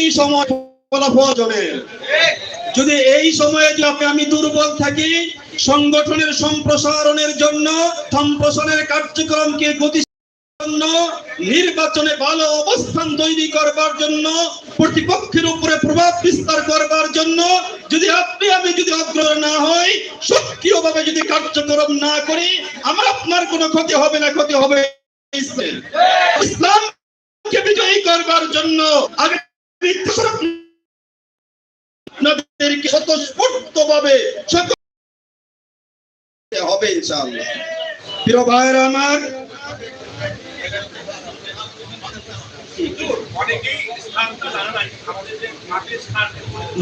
এমনই সময় ফলাফলের যদি এই সময়ে যদি আমি দুর্বল থাকি, সংগঠনের সম্প্রসারণের জন্য, সম্প্রসারণের কার্যক্রমকে গতি নির্বাচনে ভালো অবস্থান তৈরি করবার জন্য, প্রতিপক্ষের উপরে প্রভাব বিস্তার করবার জন্য, যদি আপনি, আমি যদি অগ্রসর না হই, সক্রিয়ভাবে যদি কার্যক্রম না করি, আমার আপনার কোনো ক্ষতি হবে না, ক্ষতি হবে। ইসলামকে বিজয়ী করবার জন্য আগে আপনাদেরকে স্বতঃস্ফূর্ত ভাবে হবে প্রিয় আমার,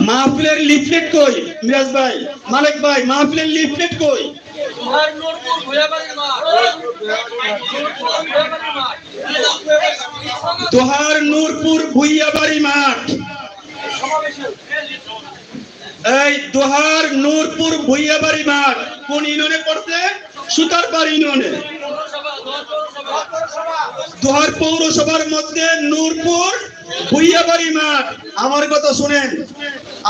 মাহফিলের লিফলেট কই? মিরাজ ভাই, মালিক ভাই, মাহফিলের লিফলেট কই? আর নূরপুর ভুইয়াবাড়ি মাঠ। এই দোহার নূরপুর ভুইয়াবাড়ি মাঠ কোন ইউনিয়নে পড়ছে? সুতারপাড় ইউনিয়নে। দোহার পৌরসভার মধ্যে নূরপুর ভুইয়াবাড়ি মাঠ। আমার কথা শুনেন,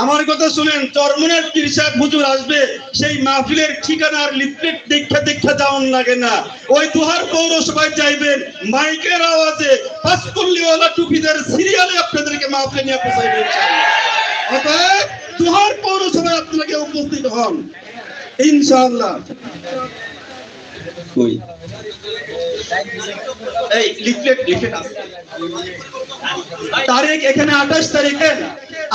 আমার কথা শুনেন, চরমনের কৃষক হুজুর আসবে, সেই মাহফিলের ঠিকানার লিফলেট দেখা দেখা যাওয়ান লাগে না। ওই দুহার পৌরসভায় যাইবেন, মাইকের আওয়াজে পাঁচকল্লিওয়ালা টুপিদের সিরিয়ালে আপনাদেরকে মাহফিলে নিয়ে পৌঁছাইবে ইনশাআল্লাহ। অতএব দুহার পৌরসভায় আপনাকে উপস্থিত হন। ইনশাআল্লাহ। কই? এই লিফলেট লিফলেট তারিখ এখানে আঠাশ তারিখে।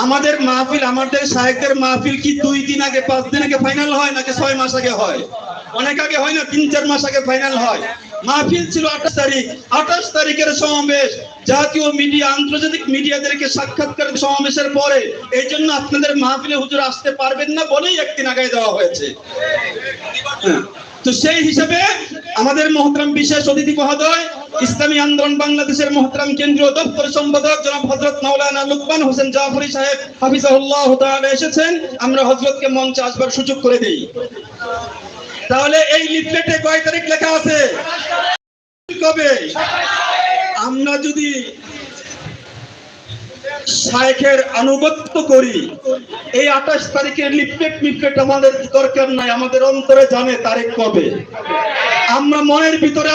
আমাদের মাহফিল আমাদের সাহেবদের মাহফিল কি দুই দিন আগে পাঁচ দিন আগে ফাইনাল হয় নাকি ছয় মাস আগে হয়? অনেক আগে হয় না তিন চার মাস আগে ফাইনাল হয়? মাহফিল ছিল আঠাশ তারিখ। আঠাশ তারিখের সমাবেশ। জাতীয় মিডিয়া, আন্তর্জাতিক মিডিয়াদেরকে সাক্ষাৎকার সমাবেশের পরে এই জন্য আপনাদের মাহফিলে হুজুর আসতে পারবেন না বলেই একদিন আগে দেওয়া হয়েছে। হ্যাঁ। তো সেই হিসাবে আমাদের মহতরাম বিশেষ অতিথি মহোদয়, ইসলামী আন্দোলন বাংলাদেশের মহতরাম কেন্দ্রীয় দপ্তর সম্পাদক জনাব হজরত মাওলানা লুকমান হোসেন জাফরি সাহেব হাফিজাহুল্লাহ এসেছেন। আমরা হজরতকে মঞ্চে আসবার সুযোগ করে দেই। তাহলে এই লিফলেটে কয় তারিখ লেখা আছে? কবে? আমরা যদি শায়েখের আনুগত্য করি, এই আঠাশ তারিখের লিফলেট মিফলেট আমাদের দরকার নাই, আমাদের অন্তরে জানে তারিখ কবে। আমরা মনের ভিতরে